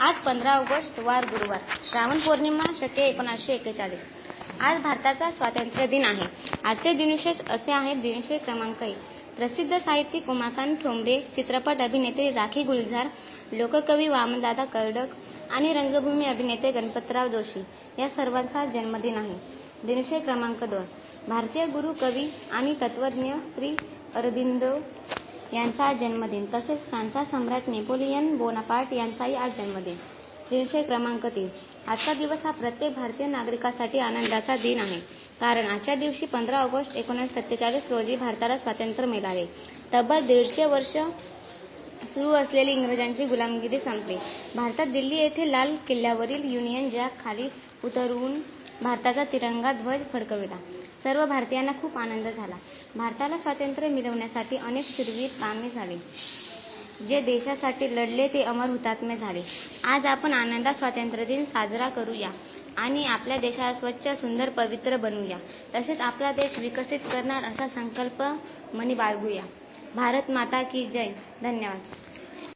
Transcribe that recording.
आज पंधरा ऑगस्ट वार गुरुवार. श्रावण पौर्णिमा शके एकोणीसशे एक्केचाळीस आज भारताचा स्वातंत्र्य दिन आहे. आजचे दिनविशेष असे आहेत दिनविशेष क्रमांक एक. प्रसिद्ध साहित्यिक उमाकांत ठोंबरे चित्रपट अभिनेत्री राखी गुलजार लोककवी वामनदादा कर्डक आणि रंगभूमी अभिनेते गणपतराव जोशी या सर्वांचा जन्मदिन आहे. दिनविशेष क्रमांक दोन. भारतीय गुरु कवी आणि तत्वज्ञ श्री अरबिंदो यांचा आज जन्मदिन. तसेच फ्रान्सचा सम्राट नेपोलियन बोनापार्ट यांचाही आज जन्मदिन. दीडशे क्रमांक तीन. आजचा दिवस हा प्रत्येक भारतीय नागरिकासाठी आनंदाचा दिन आहे. कारण आजच्या दिवशी पंधरा ऑगस्ट एकोणीसशे सत्तेचाळीस रोजी भारताला स्वातंत्र्य मिळाले तब्बल दीडशे वर्ष सुरू असलेली इंग्रजांची गुलामगिरी संपली. भारतात दिल्ली येथे लाल किल्ल्यावरील युनियन जॅक खाली उतरवून भारताचा तिरंगा ध्वज फडकविला. सर्व भारतीयांना खूप आनंद झाला. भारताला स्वातंत्र्य मिळवण्यासाठी अनेक शूरवीर कामे झाली. जे देशासाठी लढले ते अमर हुतात्मे झाले. आज आपण आनंदात स्वातंत्र्य दिन साजरा करूया आणि आपल्या देशाला स्वच्छ सुंदर पवित्र बनवूया. तसेच आपला देश विकसित करणार असा संकल्प मनी बाळगूया. भारत माता की जय. धन्यवाद.